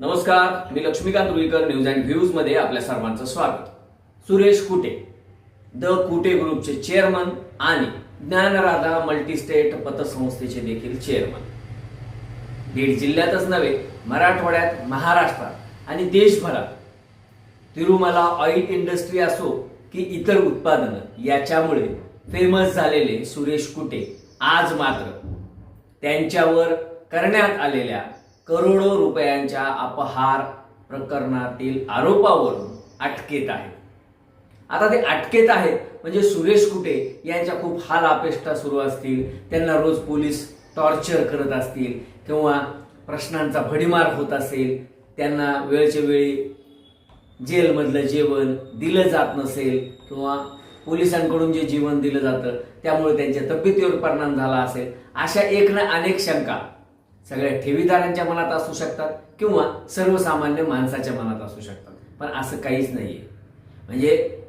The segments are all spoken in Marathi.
नमस्कार मी लक्ष्मीकांत रुईकर न्यूज अँड व्ह्यूजमध्ये आपल्या सर्वांचं स्वागत. सुरेश कुटे द कुटे ग्रुपचे चेअरमन आणि ज्ञानराधा मल्टीस्टेट पतसंस्थेचे देखील चेअरमन बीड जिल्ह्यातच नव्हे मराठवाड्यात महाराष्ट्रात आणि देशभरात. तिरुमला ऑइल इंडस्ट्री असो की इतर उत्पादनं याच्यामुळे फेमस झालेले सुरेश कुटे आज मात्र त्यांच्यावर करण्यात आलेल्या करोडो रुपयांच्या अपहार प्रकरणातील आरोपावरून अटकेत आहेत आता ते अटकेत आहेत म्हणजे सुरेश कुटे यांच्या खूप हाल अपेष्टा सुरू असतील त्यांना रोज पोलीस टॉर्चर करत असतील किंवा प्रश्नांचा भडीमार होत असेल त्यांना वेळच्या वेळी जेलमधलं जेवण दिलं जात नसेल किंवा पोलिसांकडून जे जीवन दिलं जातं त्यामुळे त्यांच्या तब्येतीवर परिणाम झाला असेल अशा एक ना अनेक शंका सगळ्या ठेवीदारांच्या मनात असू शकतात किंवा सर्वसामान्य माणसाच्या मनात असू शकतात. पण असं काहीच नाही आहे म्हणजे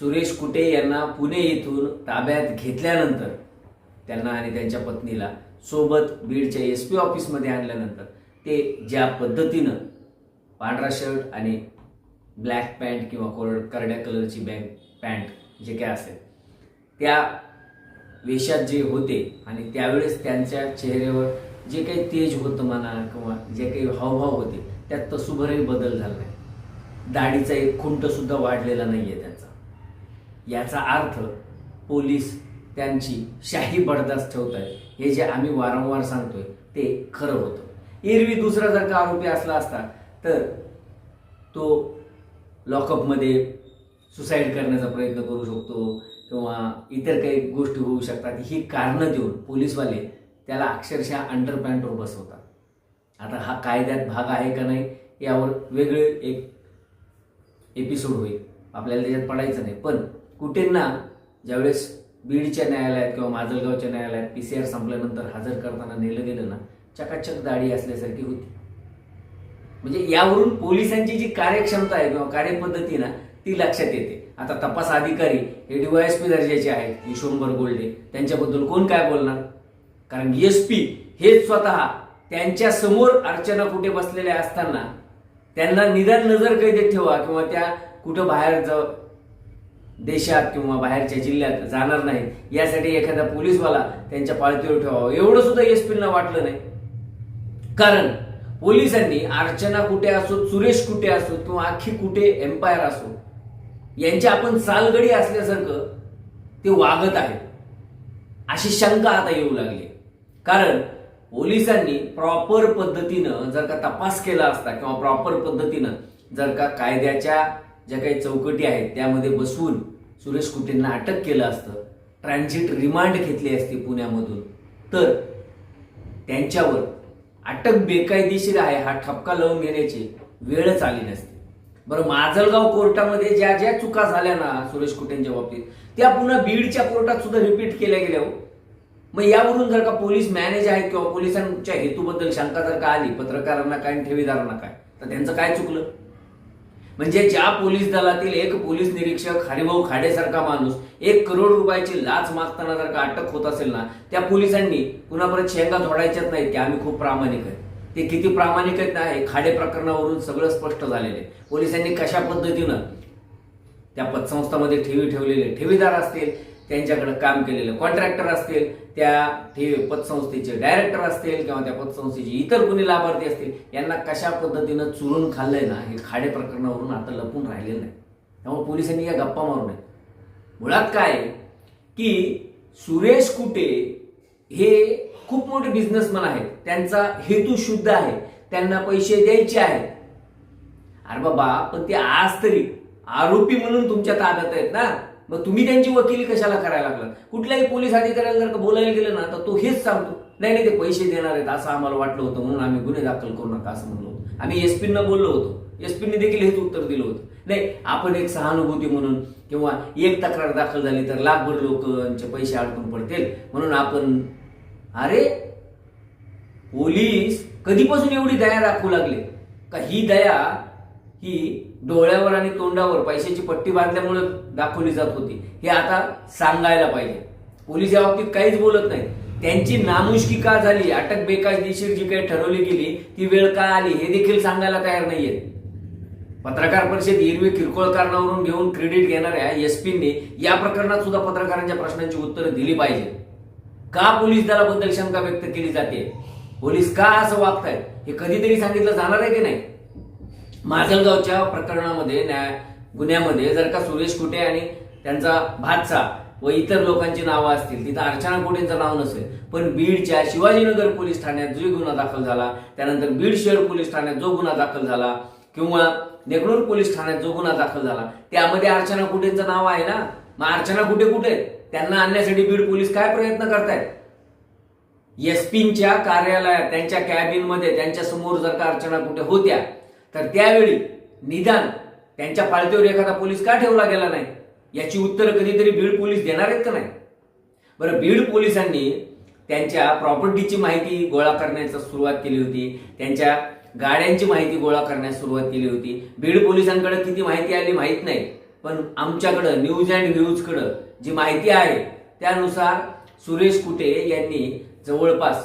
सुरेश कुटे यांना पुणे येथून ताब्यात घेतल्यानंतर त्यांना आणि त्यांच्या पत्नीला सोबत बीडच्या एस पी ऑफिसमध्ये आणल्यानंतर ते ज्या पद्धतीनं पांढरा शर्ट आणि ब्लॅक पॅन्ट किंवा कोरड करड्या कलरची बँक पॅन्ट जे काय असेल त्या वेशात जे होते आणि त्यावेळेस त्यांच्या चेहऱ्यावर जे काही तेज होतं म्हणा किंवा जे काही हावभाव होते त्यात तसुभरही बदल झाला नाही. दाढीचा एक खुंटसुद्धा वाढलेला नाही आहे त्यांचा. याचा अर्थ पोलीस त्यांची शाही बडदास ठेवत आहेत हे जे आम्ही वारंवार सांगतोय ते खरं होतं. एरवी दुसरा जर का आरोपी असला असता तर तो लॉकअपमध्ये सुसाईड करण्याचा प्रयत्न करू शकतो किंवा इतर काही गोष्टी होऊ शकतात. ही कारणं देऊन पोलीसवाले त्याला अक्षरशः अंडरपॅन्टवर बसवतात आता हा कायद्यात भाग आहे का नाही यावर वेगळे एक एपिसोड होईल. आपल्याला त्याच्यात पडायचं नाही. पण कुठेंना ज्यावेळेस बीडच्या न्यायालयात किंवा माजलगावच्या न्यायालयात पी सी आर संपल्यानंतर हजर करताना नेलं गेलं ना चकाचक दाढी असल्यासारखी होती. म्हणजे यावरून पोलिसांची जी कार्यक्षमता आहे किंवा कार्यपद्धती ना ती लक्षात येते. आता तपास अधिकारी हे डीवायएसपी दर्जाचे आहेत विश्वंभर गोल्डे त्यांच्याबद्दल कोण काय बोलणार? कारण एस पी हेच स्वतः त्यांच्यासमोर अर्चना कुठे बसलेल्या असताना त्यांना निदान नजर कैदेत ठेवा किंवा त्या कुठं बाहेर जाऊ देशात किंवा बाहेरच्या जिल्ह्यात जाणार नाही. यासाठी एखादा पोलीसवाला त्यांच्या पाळतीवर ठेवावा. एवढं सुद्धा एस पीना वाटलं नाही. कारण पोलिसांनी अर्चना कुठे असो सुरेश कुठे असो किंवा अख्खी कुठे एम्पायर असो यांच्या आपण सालगडी असल्यासारखं ते वागत आहेत. अशी शंका आता येऊ लागली. कारण पोलिसांनी प्रॉपर पद्धतीनं जर का तपास केला असता किंवा प्रॉपर पद्धतीनं जर का कायद्याच्या ज्या काही चौकटी आहेत त्यामध्ये बसवून सुरेश कुटेंना अटक केलं असतं ट्रान्झिट रिमांड घेतली असती पुण्यामधून तर त्यांच्यावर अटक बेकायदेशीर आहे हा ठपका लावून घेण्याची वेळच आली नसती. बरं माजलगाव कोर्टामध्ये ज्या ज्या चुका झाल्या ना सुरेश कुटेंच्या बाबतीत त्या पुन्हा बीडच्या कोर्टात सुद्धा रिपीट केल्या गेल्या हो. मग यावरून जर का पोलीस मॅनेज आहेत किंवा पोलिसांच्या हेतूबद्दल शंका जर का आली पत्रकारांना काय आणि ठेवीदारांना काय तर त्यांचं काय चुकलं? म्हणजे ज्या पोलीस दलातील एक पोलीस निरीक्षक हरिभाऊ खाडेसारखा माणूस एक करोड रुपयाची लाच मागताना जर का अटक होत असेल ना त्या पोलिसांनी पुन्हा परत शेंगा झोडायच्याच नाहीत की आम्ही खूप प्रामाणिक आहेत. ते किती प्रामाणिक आहेत ना हे खाडे प्रकरणावरून सगळं स्पष्ट झालेलं आहे. पोलिसांनी कशा पद्धतीनं त्या पतसंस्थामध्ये ठेवी ठेवलेले ठेवीदार असतील त्यांच्याकडे काम केलेलं कॉन्ट्रॅक्टर असतील त्या ठेवी पतसंस्थेचे डायरेक्टर असतील किंवा त्या पतसंस्थेचे इतर कोणी लाभार्थी असतील यांना कशा पद्धतीनं चुरून खाल्लंय ना हे खाडे प्रकरणावरून आता लपून राहिलेलं नाही. त्यामुळे पोलिसांनी या गप्पा मारू नये. मुळात काय आहे की सुरेश कुटे हे खूप मोठे बिझनेसमॅन आहेत. त्यांचा हेतू शुद्ध आहे. त्यांना पैसे द्यायचे आहेत. अरे बाबा पण ते आज तरी आरोपी म्हणून तुमच्या ताब्यात आहेत ना? मग तुम्ही त्यांची वकिली कशाला करायला लागला कुठल्याही पोलीस अधिकाऱ्याला जर का बोलायला गेलं ना तर तो हेच सांगतो. नाही नाही ते पैसे देणार आहेत असं आम्हाला वाटलं होतं म्हणून आम्ही गुन्हे दाखल करू नका असं म्हणलो होतो. आम्ही एसपींना बोललो होतो. एसपींनी देखील हेच उत्तर दिलं होतं. नाही आपण एक सहानुभूती म्हणून किंवा एक तक्रार दाखल झाली तर लाखभर लोकांचे पैसे अडकून पडतील. म्हणून आपण अरे पोलीस कधीपासून एवढी दया दाखवू लागले? का ही दया ही डोळ्यावर आणि तोंडावर पैशाची पट्टी बांधल्यामुळे दाखवली जात होती. हे आता सांगायला पाहिजे. पोलीस या बाबतीत काहीच बोलत नाही त्यांची नामुष्की का झाली? अटक बेकायदेशीर जी काही ठरवली गेली ती वेळ का आली? हे देखील सांगायला तयार नाहीये पत्रकार परिषद हिरवी किरकोळ कारणावरून घेऊन क्रेडिट घेणाऱ्या एसपींनी या प्रकरणात सुद्धा पत्रकारांच्या प्रश्नांची उत्तरं दिली पाहिजे. का पोलीस दलाबद्दल शंका व्यक्त केली जाते? पोलीस का असं वागतायत? हे कधीतरी सांगितलं जाणार आहे की नाही? माजलगावच्या प्रकरणामध्ये न्याय गुन्ह्यामध्ये जर का सुरेश कुटे आणि त्यांचा भातसा व इतर लोकांची नावं असतील तिथं अर्चना कोटेंचं नाव नसेल पण बीडच्या शिवाजीनगर पोलीस ठाण्यात जो गुन्हा दाखल झाला त्यानंतर बीड शहर पोलीस ठाण्यात जो गुन्हा दाखल झाला किंवा नेकनूर पोलीस ठाण्यात जो गुन्हा दाखल झाला त्यामध्ये अर्चना कुटेंचं नाव आहे ना? मग अर्चना कुठे कुठे त्यांना आणण्यासाठी बीड पोलीस काय प्रयत्न करतायत? एसपींच्या कार्यालयात त्यांच्या कॅबिनमध्ये त्यांच्यासमोर जर का अर्चना कुठे होत्या तर त्यावेळी निदान त्यांच्या पाळतीवर एखादा पोलीस का ठेवला गेला नाही? याची उत्तरं कधीतरी बीड पोलीस देणार आहेत का नाही? बरं बीड पोलिसांनी त्यांच्या प्रॉपर्टीची माहिती गोळा करण्याचा सुरुवात केली होती. त्यांच्या गाड्यांची माहिती गोळा करण्यास सुरुवात केली होती. बीड पोलिसांकडे किती माहिती आली माहीत नाही. पण आमच्याकडं न्यूज अँड व्ह्यूजकडं जी माहिती आहे त्यानुसार सुरेश कुटे यांनी जवळपास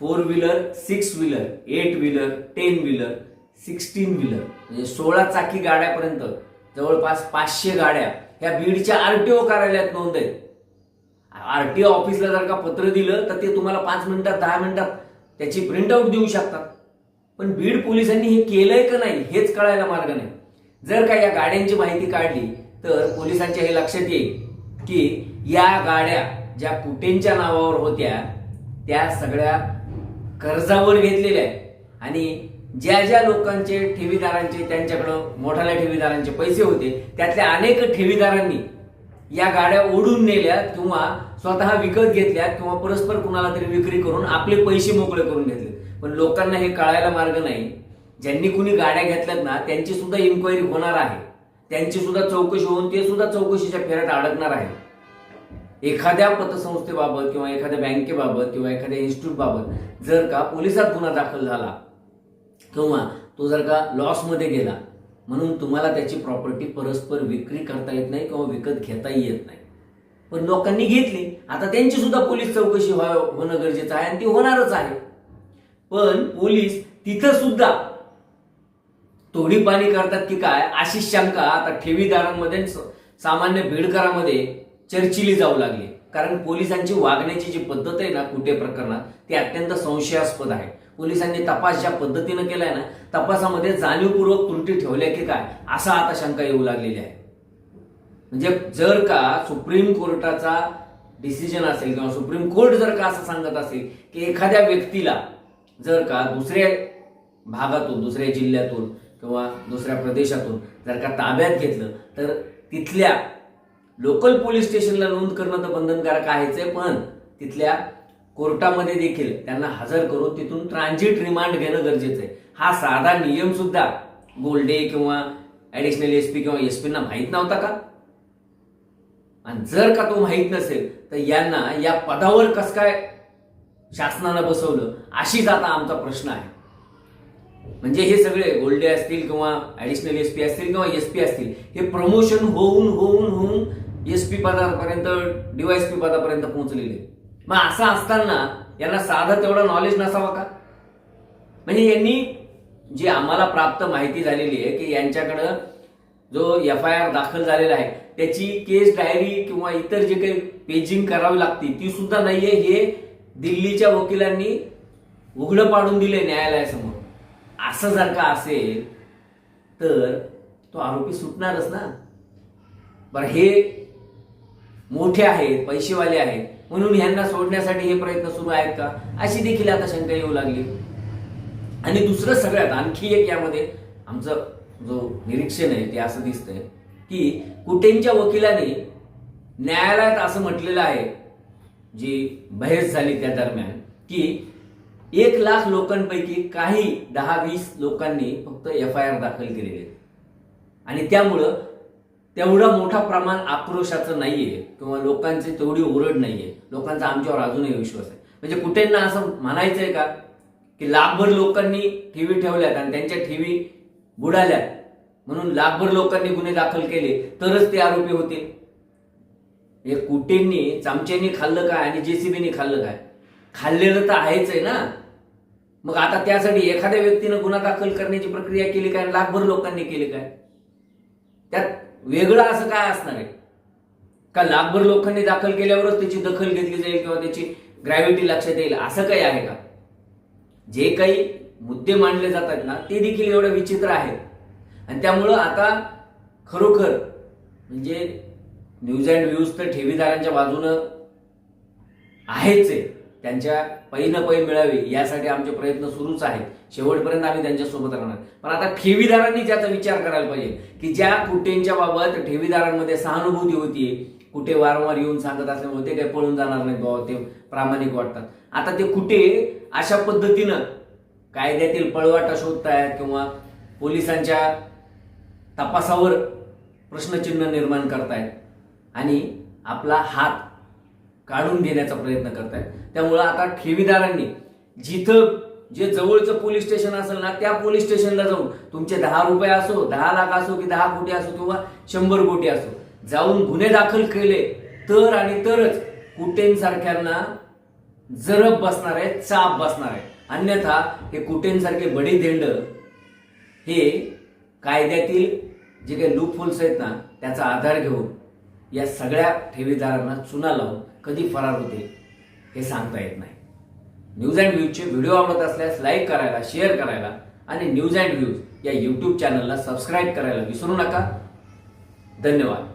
four wheeler six wheeler eight wheeler ten wheeler sixteen wheeler म्हणजे सोळा चाकी गाड्यापर्यंत जवळपास पाचशे गाड्या ह्या बीडच्या आरटीओ कार्यालयात नोंद आहेत. आरटीओ ऑफिसला जर का पत्र दिलं तर ते तुम्हाला पाच मिनिटात दहा मिनिटात त्याची प्रिंटआउट देऊ शकतात. पण बीड पोलिसांनी हे केलंय का नाही हेच कळायला मार्ग नाही. जर का या गाड्यांची माहिती काढली तर पोलिसांच्या हे लक्षात येईल की या गाड्या ज्या कुटेंच्या नावावर होत्या त्या सगळ्या कर्जावर घेतलेल्या आहेत. आणि ज्या ज्या लोकांचे ठेवीदारांचे त्यांच्याकडं मोठ्याल्या ठेवीदारांचे पैसे होते त्यातल्या अनेक ठेवीदारांनी या गाड्या ओढून नेल्या किंवा स्वतः विकत घेतल्या किंवा परस्पर कुणाला तरी विक्री करून आपले पैसे मोकळे करून घेतले. पण लोकांना हे कळायला मार्ग नाही. ज्यांनी कुणी गाड्या घेतल्यात ना त्यांची सुद्धा इन्क्वायरी होणार आहे. त्यांची सुद्धा चौकशी होऊन ते सुद्धा चौकशीच्या फेऱ्यात अडकणार आहे एखाद्या पतसंस्थेबाबत किंवा एखाद्या बँकेबाबत किंवा एखाद्या इन्स्टिट्यूटबाबत जर का पोलिसात गुन्हा दाखल झाला किंवा तो जर का लॉसमध्ये गेला म्हणून तुम्हाला त्याची प्रॉपर्टी परस्पर विक्री करता येत नाही किंवा विकत घेताही येत नाही. पण लोकांनी घेतली आता त्यांची सुद्धा पोलीस चौकशी व्हा- होणं गरजेचं आहे आणि ती होणारच आहे. पण पोलीस तिथं सुद्धा तोडी पाणी करतात की काय अशी शंका आता ठेवीदारांमध्ये सामान्य भिडकरामध्ये चर्चिली जाऊ लागली. कारण पोलिसांची वागण्याची जी पद्धत आहे ना कुठे प्रकरणात ती अत्यंत संशयास्पद आहे. पोलिसांनी तपास ज्या पद्धतीनं केलाय ना तपासामध्ये जाणीवपूर्वक त्रुटी ठेवल्या की काय असा आता शंका येऊ लागलेली आहे. म्हणजे जर का सुप्रीम कोर्टाचा डिसिजन असेल किंवा सुप्रीम कोर्ट जर का असं सांगत असेल की एखाद्या व्यक्तीला जर का दुसऱ्या भागातून दुसऱ्या जिल्ह्यातून किंवा दुसऱ्या प्रदेशातून जर का ताब्यात घेतलं तर तिथल्या लोकल पोलीस स्टेशनला नोंद करणं तर बंधनकारक आहेच आहे पण तिथल्या कोर्टामध्ये देखील त्यांना हजर करून तिथून ट्रान्झिट रिमांड घेणं गरजेचं आहे. हा साधा नियम सुद्धा गोल्डे किंवा ऍडिशनल एसपी किंवा एसपीना माहीत नव्हता का? आणि जर का तो माहीत नसेल तर यांना या पदावर कस काय शासनानं बसवलं? अशीच आता आमचा प्रश्न आहे. म्हणजे हे सगळे गोल्डे असतील किंवा ऍडिशनल एसपी असतील किंवा एसपी असतील हे प्रमोशन होऊन होऊन होऊन एसपी पदापर्यंत डीवायएसपी पदापर्यंत पोहोचलेले. मग असं असताना यांना साधं तेवढं नॉलेज नसावा का? म्हणजे यांनी जी आम्हाला प्राप्त माहिती झालेली आहे की यांच्याकडं जो एफ आय आर दाखल झालेला आहे त्याची केस डायरी किंवा इतर जे काही पेजिंग करावी लागते ती सुद्धा नाहीये. हे दिल्लीच्या वकिलांनी उघडं पाडून दिले न्यायालयासमोर. असं जर का असेल तर तो आरोपी सुटणारच ना? बरं हे मोठे आहेत पैसेवाले आहेत. म्हणून ह्यांना सोडण्यासाठी हे प्रयत्न सुरू आहेत का? अशी देखील आता शंका येऊ लागली. आणि दुसरं सगळ्यात आणखी एक यामध्ये आमचं जो निरीक्षण आहे ते असं दिसतंय की कुटेंच्या वकिलाने न्यायालयात असं म्हटलेलं आहे जी बहस झाली त्या दरम्यान की एक लाख लोकांपैकी काही दहा वीस लोकांनी फक्त एफ आय आर दाखल केलेले आहेत. आणि त्यामुळं तेवढा मोठा प्रमाण आक्रोशाचं नाहीये किंवा लोकांची तेवढी ओरड नाहीये. लोकांचा आमच्यावर अजूनही विश्वास आहे. म्हणजे कुठेंना असं म्हणायचंय का की लाखभर लोकांनी ठेवी ठेवल्यात आणि त्यांच्या ठेवी बुडाल्यात म्हणून लाखभर लोकांनी गुन्हे दाखल केले तरच ते आरोपी होतील? हे कुटेंनी चमच्यानी खाल्लं काय आणि जेसीबीनी खाल्लं काय? खाल्लेलं तर आहेच आहे ना. मग आता त्यासाठी एखाद्या व्यक्तीनं गुन्हा दाखल करण्याची प्रक्रिया केली काय लाखभर लोकांनी केली काय? त्यात वेगळं असं काय असणार आहे? का लाखभर लोकांनी दाखल केल्यावरच त्याची दखल घेतली जाईल किंवा त्याची ग्रॅव्हिटी लक्षात येईल? असं काही आहे का? जे काही मुद्दे मांडले जातात ना ते देखील एवढे विचित्र आहेत. आणि त्यामुळं आता खरोखर म्हणजे न्यूज अँड व्ह्यूज तर ठेवीदारांच्या बाजूनं आहेच आहे. त्यांच्या पै न पै मिळावी यासाठी आमचे प्रयत्न सुरूच आहेत. शेवटपर्यंत आम्ही त्यांच्यासोबत राहणार. पण आता ठेवीदारांनी त्याचा विचार करायला पाहिजे की ज्या कुटेंच्या बाबत ठेवीदारांमध्ये सहानुभूती होती कुठे वारंवार येऊन सांगत असल्यामुळे ते काही पळून जाणार नाहीत बाबा ते प्रामाणिक वाटतात. आता ते कुठे अशा पद्धतीनं कायद्यातील पळवाटा शोधतायत किंवा पोलिसांच्या तपासावर प्रश्नचिन्ह निर्माण करतायत आणि आपला हात काढून घेण्याचा प्रयत्न करतायत. त्यामुळं आता ठेवीदारांनी जिथं जे जवळचं पोलीस स्टेशन असेल ना त्या पोलीस स्टेशनला जाऊन तुमचे दहा रुपये असो दहा लाख असो की दहा कोटी असो किंवा शंभर कोटी असो जाऊन गुन्हे दाखल केले तर आणि तरच कुटेंसारख्यांना जरब बसणार आहे चाप बसणार आहे. अन्यथा हे कुटेंसारखे बडी धेंड हे कायद्यातील जे काही लूप होल्स आहेत ना त्याचा आधार घेऊन या सगळ्या ठेवीदारांना चुना लावून कधी फरार होते हे सांगता येत नाही. न्यूज अँड व्ह्यूजचे व्हिडिओ आवडत असल्यास लाईक करायला शेअर करायला आणि न्यूज अँड व्ह्यूज या यूट्यूब चॅनलला सबस्क्राईब करायला विसरू नका. धन्यवाद.